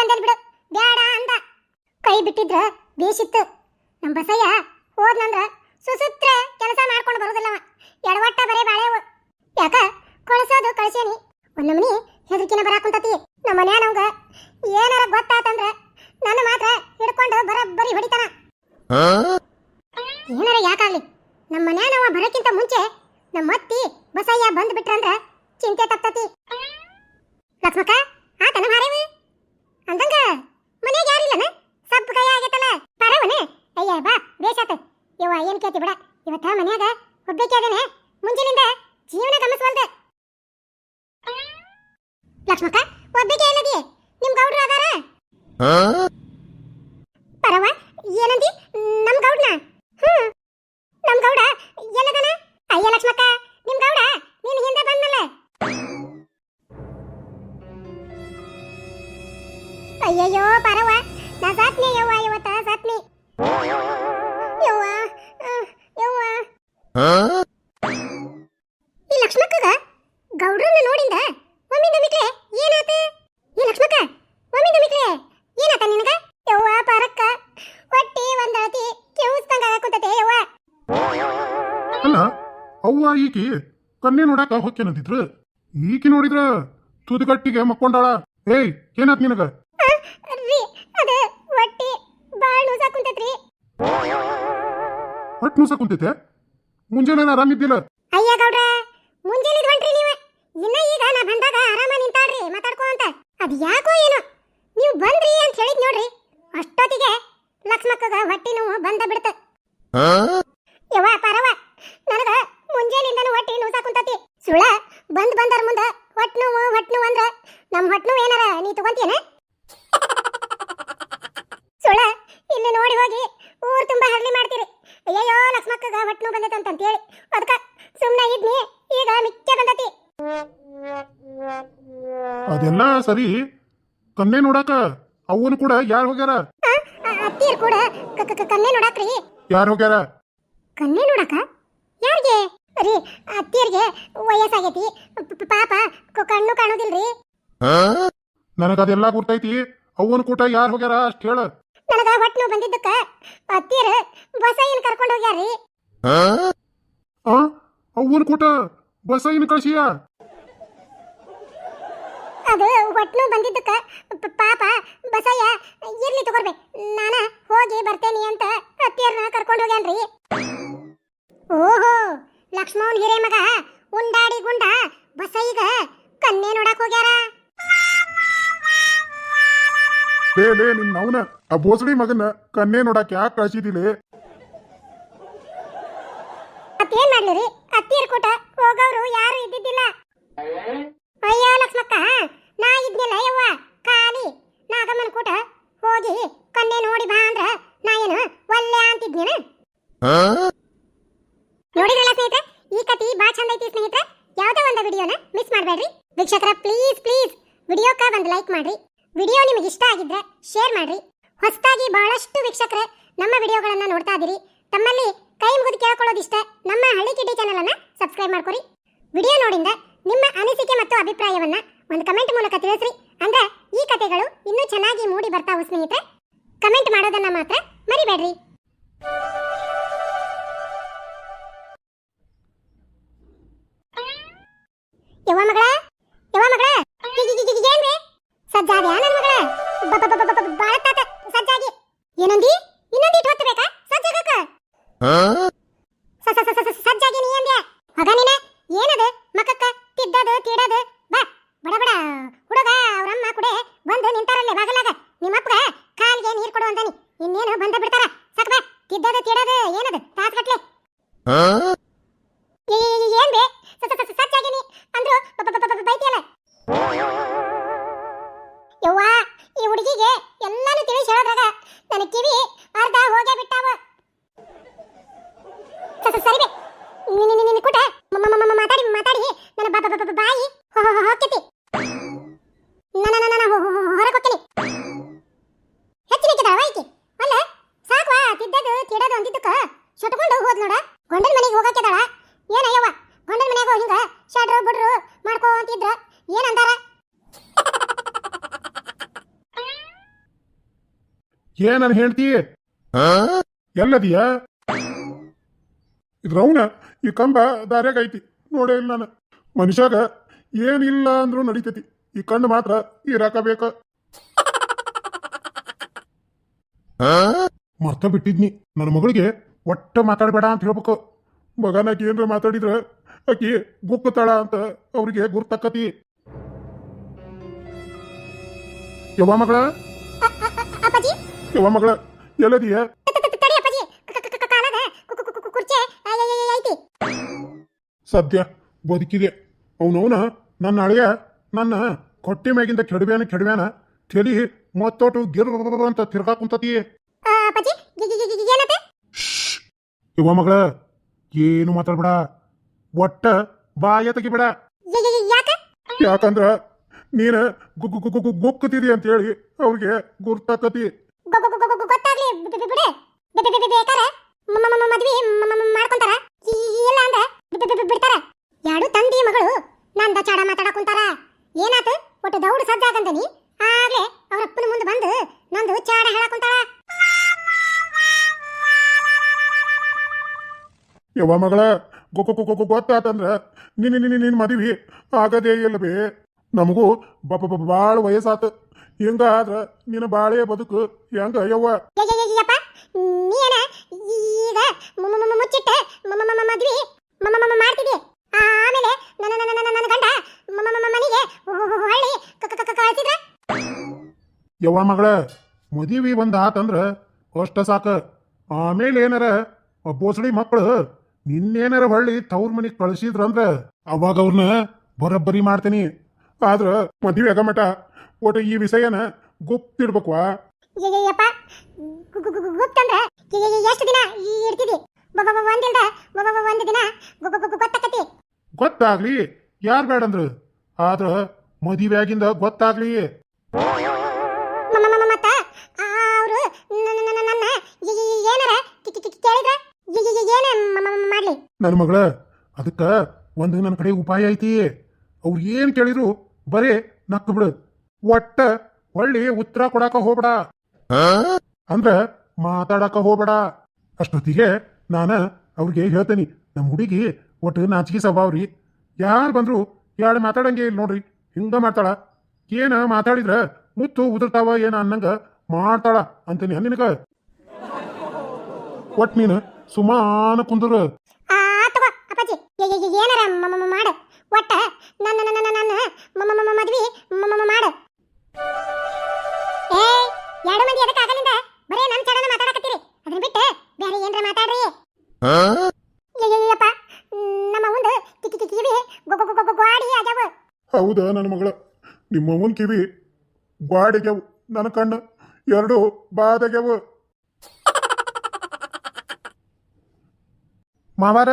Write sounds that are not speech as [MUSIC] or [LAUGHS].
ಬಂದಲ್ ಬಿಡು ಬ್ಯಾಡ ಅಂದ. ಕೈ ಬಿಟ್ಟಿದ್ರ ಬೇಸಿತ್ತು. ನಮ್ಮ ಬಸಯ್ಯ ಹೋದ್ನಂದ್ರ ಸುಸೂತ್ರ ಕೆಲಸ ಮಾಡ್ಕೊಂಡು ಬರೋದಿಲ್ಲವ ಎಡವಟ್ಟ ಬರೇ ಬಾಳೆವು ಯಾಕ? ಕೊಳಸೋದು ಕಳ್ಸೇನಿ. ಒಂದೊಮ್ಮನಿ ಹೆದರ್ಕಿನ ಬರಾಕುಂತತಿ. ನಮ್ಮ ಮನ್ಯಾನವ್ಗ ಏನಾರ ಗೊತ್ತಾತಂದ್ರ ನನ್ನ ಮಾತ್ರ ಹಿಡ್ಕೊಂಡು ಬರಬ್ಬರಿ ಹೊಡಿತಾನ. ಯವ್ವ ಏನ್ ಕೇತಿ ಬಿಡ. ಇವತ್ತ ಮನ್ಯಾಗ ಒಬ್ಬಕ್ಕೆ ಅದೇನೆ. ಜೀವನ ಗಮನಿಸವಲ್ದೆ ಲಕ್ಷ್ಮಕ್ಕ ಒಬ್ಬಕ್ಕೆ ಏನದಿ ನಿಮ್ ಗೌಡ್ರು ಅದಾರ? ಪರವ, ಏನಂದಿ? ನಮ್ ಗೌಡ್ನ? ಹ್ಮ್. ನಮ್ ಗೌಡ ಎಲ್ಲದನ? ಅಯ್ಯ, ಲಕ್ಷ್ಮಕ್ಕ, ನಿಮ್ ಗೌಡ? ನೀನ್ ಹಿಂದೆ ಬಂದಲ್ಲ ಅಯ್ಯಯ್ಯೋ, ಪರವ ಈ ಲಕ್ಷ್ಮಕ್ಕಗ ಗೌಡ್ರನ್ನ ನೋಡಿಂದ ಒಮ್ಮಿಂದ ಮಿಕ್ಲೆ ಏನಾತ? ಈ ಲಕ್ಷ್ಮಕ್ಕ ಒಮ್ಮಿಂದ ಮಿಕ್ಲೆ ಏನಾತ ನಿನಗ? ಯವ್ವ ಪರಕ್ಕ ಹೊಟ್ಟಿ ಒಂದಳತಿ ಕೆವುಸ್ತಂಗ ಆಗಕುಂತತೆ ಯವ್ವ. ಅಲ್ಲ ಅವ್ವ ಈಕಿ ಕನ್ನೆ ನೋಡಾಕ ಹೊಕ್ಕೇನಂತಿದ್ರು ಈಕಿ ನೋಡಿದ್ರ ತುದಿಗಟ್ಟಿಗೆ ಮಕ್ಕೊಂಡಾಳ. ಏಯ್ ಏನಾತ್ ನಿನಗ? ಹೊಟ್ಟೆ ನುಸ ಕುಂತೈತೆ? ಮುಂಜಾನೆ ಆರಾಮಿದ್ದಿಲ್ಲ ಅಯ್ಯ ಗೌಡ್ರ ಮುಂಜಾನೆ ಹೊಂಟ್ರಿ ನೀವು. ಇನ್ನ ಈಗ ನಾ ಬಂದಾಗ ಆರಾಮ ನಿಂತಾಳ್ರಿ ಮಾತಾಡ್ಕೋ ಅಂತ. ಅದ್ ಯಾಕೋ ಏನೋ. ನೀವು ಬಂದ್ರಿ ಅಂತ ಹೇಳಿದ್ ನೋಡ್ರಿ. ಅಷ್ಟೊತ್ತಿಗೆ ಲಕ್ಷ್ಮಕ್ಕಗ ಹೊಟ್ಟಿ ನೋವು ಬಂದ ಬಿಡ್ತ. ಯವ್ವ ಪರವ ನನಗ ಮುಂಜಾನಿಂದನೂ ಹೊಟ್ಟಿ ನೋವು ಸಾಕುಂತತಿ. ಸುಳ ಬಂದ್ ಬಂದರ ಮುಂದ ಹೊಟ್ ನೋವು ಹೊಟ್ ನೋವು ಅಂದ್ರ ನಮ್ ಹೊಟ್ ನೋವು ಏನಾರ ನೀ ತಗೊಂತೀಯನ? ಸುಳ ಇಲ್ಲಿ ನೋಡಿ ಹೋಗಿ ಊರ್ ತುಂಬಾ ಹರಳಿ ಮಾಡ್ತೀರಿ. ಅಯ್ಯಯ್ಯೋ ಲಕ್ಷ್ಮಕ್ಕಗ ಹೊಟ್ ನೋವು ಬಂದೈತೆ ಅಂತ ಹೇಳಿ ಅದಕ್ಕ ಸುಮ್ಮನೆ ಇದ್ನಿ ಈಗ ಮಿಕ್ಕ ಬಂದತಿ. ಅದೆಲ್ಲ ಸರಿ. ಕನ್ನೆ ನೋಡಾಕ ಅವನು ಕೂಡ ಯಾರು ಹೋಗ್ಯಾರ? ಅತ್ತೀರ್ ಕೂಡ ಕನ್ನೆ ನೋಡಾಕ್ರಿ. ಯಾರು ಹೋಗ್ಯಾರ? ಕನ್ನೆ ನೋಡಾಕ? ಯಾರಿಗೆ? ರೀ ಅತ್ತೀರ್ಗೆ ವಯಸ್ಸಾಗೈತಿ. ಪಾಪ ರೀ ಕಣ್ಣು ಕಾಣೋದಿಲ್ರಿ. ನನಗದೆಲ್ಲ ಗುರ್ತೈತಿ. ಅವನು ಕೂಟ ಯಾರು ಹೋಗ್ಯಾರ ಅಷ್ಟು ಹೇಳ. ನನಗ ಹೊಟ್ಟು ನೋವು ಬಂದಿದ್ದಕ್ಕ. ಅತ್ತಿಯರ್ ಬಸಯ್ಯನ್ ಕರ್ಕೊಂಡು ಹೋಗ್ಯಾರ್ರಿ. ಆ? ಅವನ ಕೂಟ ಬಸ ಇನ್ ಕಳ್ಸಿಯ? ಅದು ಹೊಟ್ಟು ನೋವು ಬಂದಿದ್ದಕ್ಕ. ಪ- ಪಾಪ ಲೇ ಲೇ ನಿನ್ ಅವನ ಆ ಬೋಸಡಿ ಮಗನ ಕನ್ನೆ ನೋಡಕ್ ಯಾಕೆ ಕಳ್ಸಿದಿಲೆ ಮತ್ತೇನ್ ಮಾಡ್ಲಿರಿ ಅತ್ತಿಯರ್ ಕೂಟ ಹೋಗೋರು ಯಾರು ಇದ್ದಿದ್ದಿಲ್ಲ. ಅಯ್ಯ ಲಕ್ಷ್ಮಕ್ಕ, ನಾ ಇದ್ನಿಲ್ಲ ಯವ್ವ? ಖಾಲಿ. ನಾಗಮ್ಮನ ಕೂಟ ಹೋಗಿ ಕನ್ನೆ ನೋಡಿ ಬಾ ಅಂದ್ರ ನೋಡ್ತಾ ಇದ್ದೀರಿ ತಮ್ಮಲ್ಲಿ ಕೈ ಮುಗಿದು ಕೇಳ್ಕೊಳ್ಳೋದಿಷ್ಟ, ನಮ್ಮ ಹಳ್ಳಿ ಕಿಡಿ ಚಾನಲ್ ಸಬ್ಸ್ಕ್ರೈಬ್ ಮಾಡ್ಕೊರಿ. ವಿಡಿಯೋ ನೋಡಿಂದ ನಿಮ್ಮ ಅನಿಸಿಕೆ ಮತ್ತು ಅಭಿಪ್ರಾಯವನ್ನ ಒಂದು ಕಮೆಂಟ್ ಮೂಲಕ ತಿಳಿಸ್ರಿ. ಅಂದ್ರೆ ಈ ಕಥೆಗಳು ಇನ್ನೂ ಚೆನ್ನಾಗಿ ಮೂಡಿ ಬರ್ತಾವು ಸ್ನೇಹಿತರೆ. ಕಮೆಂಟ್ ಮಾಡೋದನ್ನ ಮಾತ್ರ ಮರಿಬೇಡ್ರಿ. ಯವ್ವ ಮಗಳ ಸಜ್ಜಾಗಿ ನೀ ಅಂದ್ಯ ಮಗ ನೀನ ಏನದು ಮಕಕ್ಕ ತಿದ್ದದು ತೀಡದು ಬಾ ಬಡ ಬಡ ಹುಡುಗ ಅವ್ರಮ್ಮ ಕುಡೆ ಬಂದು ನಿಂತಾರಲ್ಲೇ ಬಾಗಲಾಗ ನಿಮ್ಮಪ್ಪಗ ಕಾಲ್ಗೆ ನೀರ್ ಕೊಡು ಅಂದಾನಿ ಇನ್ನೇನು ಬಂದ ಬಿಡ್ತಾರ ಸಾಕ್ ಬಾ ತಿದ್ದದು ತೀಡದು ಏನದು ತಾಸ್ಗಟ್ಲೆ ಏ- ಏ- ಏ- ಏನ್ ಬೇ ಸ- ಸ- ಸ- ಸಜ್ಜಾಗಿನಿ ಅಂದ್ರು ಬ- ಬ- ಬ- ಬ- ಬೈತಿಯಲ್ಲ ಯವ್ವ ಈ ಹುಡುಗಿಗೆ ಎಲ್ಲಾನು ತಿಳಿಸಿ ಹೇಳೋದ್ರಾಗ ನನ್ನ ಕಿವಿ ಅರ್ಧ ಹೋಗೇ ಬಿಟ್ಟಾವ ಸ- ಸ- ಸರಿ ಬೇ ನಿನ್ನ ನಿನ್ನ ನಿನ್ನ ಕೂಟ ಮ- ಮ- ಮ- ಮಾತಾಡಿ ಮಾತಾಡಿ ನನ್ನ ಬ- ಬ- ಬ- ಬ- ಬಾಯಿ ಹೊ- ಹೊ- ಹೊ- ಹೊಕ್ಕೈತಿ ನನ್ನ ನನ್ನ ನನ್ನ ಹೊರಗೆ ಹೋಗ್ತೀನಿ ಹೆಚ್ಚಿನ ಕಿದಾಳ ವಾಯ್ಕಿ ಅಲ್ಲ ಸಾಕ್ವಾ ತಿದ್ದದು ತಿಡದು ಅಂತಿದ್ದಕ್ಕ ಶಟ್ಕೊಂಡು ಹೋದ್ ನೋಡ ಗಂಡನ ಮನೆಗೆ ಹೋಗಕ್ಕಿದಾಳ ಏನಯ್ಯವ್ವ ಗಂಡನ ಮನೆಯಾಗ ಹಿಂಗ ಶಡ್ರು ಬಿಡ್ರು ಮಾಡ್ಕೋ ಏನನ್ ಏನಂದಾರ ಏ ನಾನು ರೌನ ಎಲ್ಲದಿಯ ಈ ಕಂಬ ದಾರ್ಯಾಗ ಐತಿ ನೋಡೇ ಇಲ್ಲ ನಾನು. ಮನುಷ್ಯಾಗ ಏನಿಲ್ಲ ಅಂದ್ರೂ ನಡೀತೈತಿ. ಈ ಕಣ್ಣು ಮಾತ್ರ ಇರಾಕ ಬೇಕ ಮರ್ತ ಬಿಟ್ಟಿದ್ನಿ. ನನ್ನ ಮಗಳಿಗೆ ಒಟ್ಟ ಮಾತಾಡಬೇಡ ಅಂತ ಹೇಳ್ಬೇಕು. ಮಗನಾಕಿ ಏನ್ರ ಮಾತಾಡಿದ್ರ ಆಕಿ ಗುಕ್ಕತಾಳ ಅಂತ ಅವ್ರಿಗೆ ಗುರ್ತಕ್ಕತಿ. ಯವ್ವ ಮಗಳ? ಅಪ್ಪಾಜಿ? ಯವ್ವ ಮಗಳ ಎಲ್ಲದಿಯ? ಸದ್ಯ ಬದುಕಿದೆ. ಅವನವನ ನನ್ನ ಅಳಿಯ ನನ್ನ ಕೊಟ್ಟಿ ಮ್ಯಾಗಿಂದ ಕೆಡವ್ಯಾನ ಕೆಡವ್ಯಾನ ತಲಿ ಮತ್ತೋಟು ಗಿರ್ ಅಂತ ತಿರ್ಗಾ ಕುಂತತಿ ಯವ್ವ ಮಗಳ ಏನು ಮಾತಾಡ್ಬೇಡ. ಒಟ್ಟ ಬಾಯ ತೆಗಿಬೇಡ ಯಾಕಂದ್ರ ನೀನ ಗು- ಗು- ಗು- ಗು- ಅಂತ ಹೇಳಿ ಅವ್ರಿಗೆ ಗುರ್ತಾಕತಿ. ಗೊತ್ತಾಗ್ಲಿ ಬಿಡೆ. ಬೇಕಾರ. ಮದ್ವಿ ಮಾಡ್ಕೊಂತಾರ. ಇಲ್ಲ ಅಂದ್ರೆ ಬಿಡ್ತಾರ. ಎರಡು ತಂದಿ ಮಗಳು ನಂದ ಚಾಡ ಮಾತಾಡಕ್ ಕುಂತಾರ. ಏನಾತು? ಒಟ್ಟು ದೌಡ್ ಸಜ್ಜಾಗಂದನಿ ಆಗ್ಲೇ ಅವ್ರ ಅಪ್ಪನ ಮುಂದೆ ಬಂದು ನಂದು ಚಾಡ ಹೇಳಕ್ ಕುಂತಾಳ. ಯವ್ವ ಮಗಳ ಗೊತ್ತಾತಂದ್ರ ನಿನ್ನ ನಿನ್ನ ನಿನ್ನ ಮದುವೆ ಆಗದೇ ಇಲ್ಲವೇ ನಮಗೂ ಬಪ ಭಾಳ ವಯಸ್ಸಾತ ಹಿಂಗಾದ್ರ ನಿನ್ನ ಬಾಳೆ ಬದುಕು ಹೆಂಗ ಯವ್ವ ಯಪ್ಪ ನೀನ ಈಗ ಮುಚ್ಚಿಟ್ಟ ಮದ್ವಿ ಮಾಡ್ತಿದ್ದಿ ಆಮೇಲೆ ನನ್ನ ನನ್ನ ನನ್ನ ಗಂಡ ಮನೆಗೆ ಹೊ- ಹೊ- ಹೊಳ್ಳಿ ಕ- ಕ- ಕ- ಕಳ್ಸಿದ್ರ ಯವ್ವ ಮಗಳ ಮದುವೆ ಒಂದ್ ಆತಂದ್ರ ಅಷ್ಟ ಸಾಕ ಆಮೇಲೆ ಏನಾರ ಅಬ್ಬೋಸಳಿ ಬೋಸಡಿ ಮಕ್ಕಳು ನಿನ್ನೇನಾರ ಹೊಳ್ಳಿ ತವ್ರ ಮನೆಗೆ ಕಳಿಸಿದ್ರಂದ್ರ ಅವಾಗ ಅವ್ರನ್ನ ಬರೋಬ್ಬರಿ ಮಾಡ್ತೀನಿ ಆದ್ರ ಮದುವೆ ಆಗಮಟ ಒಟ್ಟು ಈ ವಿಷಯನ ಗುಪ್ತಿಡ್ಬೇಕು ಯಪ್ಪ ಗುಪ್ತಂದ್ರ ಎಷ್ಟು ದಿನ ಒಂದಿಲ್ದ? ಒಂದು ದಿನ? ಗೊತ್ತಾಕತಿ? ಗೊತ್ತಾಗ್ಲಿ ಯಾರ್ ಬೇಡಂದ್ರು. ಆದ್ರ ಮದುವೆ ಆಗಿಂದ ಗೊತ್ತಾಗ್ಲಿ. ನನ್ನ ಮಗಳ ಅದಕ್ಕ ಒಂದು ನನ್ನ ಕಡೆ ಉಪಾಯ ಐತಿ. ಅವ್ರು ಏನ್ ಕೇಳಿದ್ರು ಬರೇ ನಕ್ಕು ಬಿಡು. ಒಟ್ಟ ಹೊಳ್ಳಿ ಉತ್ತರ ಕೊಡಾಕ ಹೋಗ್ಬೇಡ. ಅಂದ್ರ ಮಾತಾಡಕ ಹೋಗ್ಬೇಡ. ಅಷ್ಟೊತ್ತಿಗೆ ನಾನ ಅವ್ರಿಗೆ ಹೇಳ್ತೇನಿ ನಮ್ಮ ಹುಡುಗಿ ಒಟ್ಟು ನಾಚಿಕೆ ಸ್ವಭಾವ್ರಿ ಯಾರು ಬಂದ್ರು ಯಾಳು ಮಾತಾಡಂಗೆ ಇಲ್ಲ ನೋಡ್ರಿ, ಹಿಂಗ ಮಾಡ್ತಾಳ. ಏನ ಮಾತಾಡಿದ್ರ ಮುತ್ತು ಉದುರ್ತಾವ ಏನ ಅನ್ನಂಗ ಮಾಡ್ತಾಳ ಅಂತೇನಿ ನಿನಗ. ಒಟ್ ನೀನು ಸುಮಾನ ಕುಂದ್ರ. ಮಾಡು. ಒಟ್ಟ ನನ್ನ ನನ್ನ ನನ್ನ ಮದ್ವಿ ಮಾಡು. ಏ ಎರಡು ಮಂದಿ ಎದಕ್ಕೆ ಆಗಲಿಂದ ಬರೇ ನನ್ನ ಚಡನ ಮಾತಾಡಕತ್ತೀರಿ. ಅದನ್ನ ಬಿಟ್ಟು ಬೇರೆ ಏನ್ರ ಮಾತಾಡ್ರಿ. ಅಯ್ಯಯ್ಯಪ್ಪ ನಮ್ಮ ಒಂದು ಕಿಕ್ಕಿ ಕಿವಿ ಗ್ವಾಡಿ ಆಗ್ಯಾವ. ಹೌದಾ ನನ್ನ ಮಗಳ? ನಿಮ್ಮವನ್ ಕಿವಿ ಗ್ವಾಡಿಗೆವು ನನ್ನ ಕಣ್ಣು ಎರಡು ಬಾದಗೆವು [LAUGHS] ಮಾವಾರ?